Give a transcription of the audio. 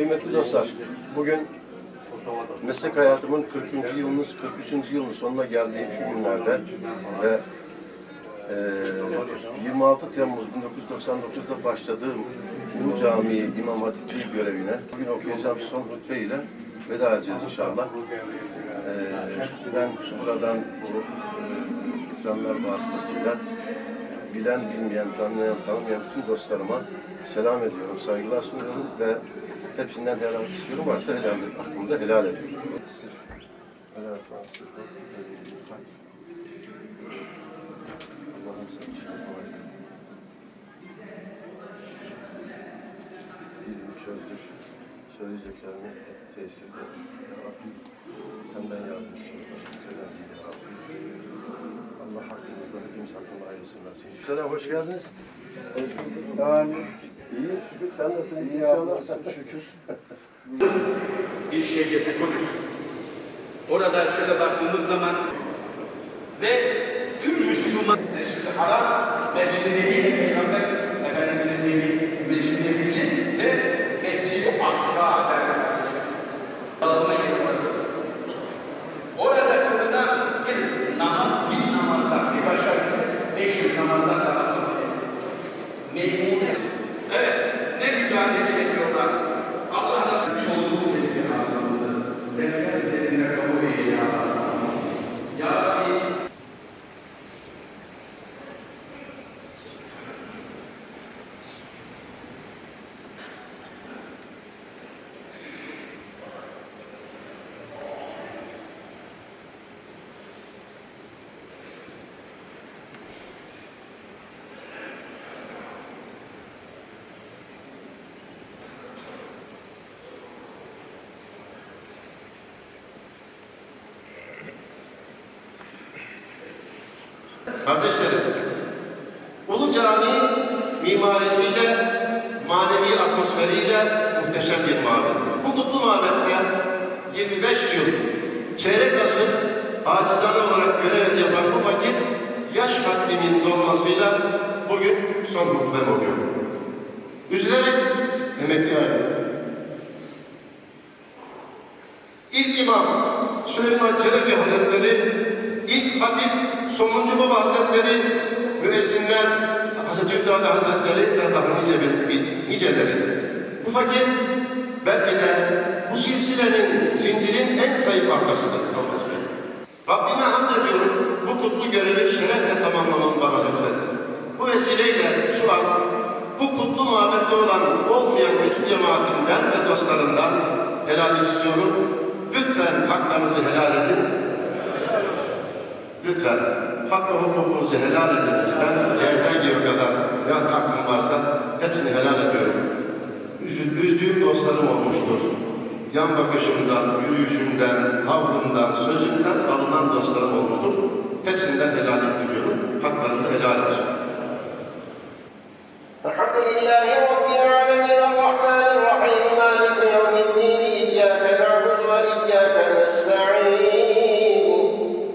Kıymetli dostlar, bugün meslek hayatımın 40. yılının, 43. yılının sonuna geldiğim şu günlerde ve eee, 26 Temmuz 1999'da başladığım Ulu Camii İmam Hatipliği görevine bugün okuyacağım son hutbeyle veda edeceğiz inşallah. Eee, ben buradan bu eee, ikramlar vasıtasıyla bilen, bilmeyen, tanıyan, tanımayan bütün dostlarıma selam ediyorum, saygılar sunuyorum ve hepsinden helal istiyorum. Varsa helal, hakkımda helal ediyorum. Allah'ım sen Rabbim senden yardım istiyorum. Başka değil ya. Hepimiz hakkında ayrılsın versin. Selam hoş geldiniz. Hoş bulduk. Amin. İyi şükür. Sen nasılsın? İyi inşallah. Şükür. bir şehirde Kudüs. Orada şöyle baktığımız zaman ve tüm Müslüman Mescid-i Haram, Mescid-i Nebi, Peygamber Efendimizin evi, Mescid-i ve Mescid-i Aksa Amen. Kardeşlerim, Ulu Cami mimarisiyle, manevi atmosferiyle muhteşem bir mabettir. Bu kutlu mabette 25 yıl, çeyrek asır acizane olarak görev yapan bu fakir, yaş haddimin dolmasıyla bugün son hutbemi okuyorum. Üzülerek emekli ayrılıyorum. İlk imam Süleyman Çelebi Hazretleri, ilk hatip Sonuncu Baba Hazretleri, müessinler Hazreti Üftade Hazretleri ve daha nice bir, niceleri. Bu fakir belki de bu silsilenin, zincirin en zayıf halkasıdır. halkası. Rabbime hamd ediyorum bu kutlu görevi şerefle tamamlamamı bana lütfetti. Bu vesileyle şu an bu kutlu muhabbette olan olmayan bütün cemaatimden ve dostlarından helal istiyorum. Lütfen haklarınızı helal edin. Lütfen hak ve hukukumuzu helal ediniz. Ben yerden gibi kadar ne hakkım varsa hepsini helal ediyorum. Üzü, üzdüğüm dostlarım olmuştur. Yan bakışımdan, yürüyüşümden, tavrımdan, sözümden alınan dostlarım olmuştur. Hepsinden helal ediyorum. Haklarını helal olsun. Elhamdülillahi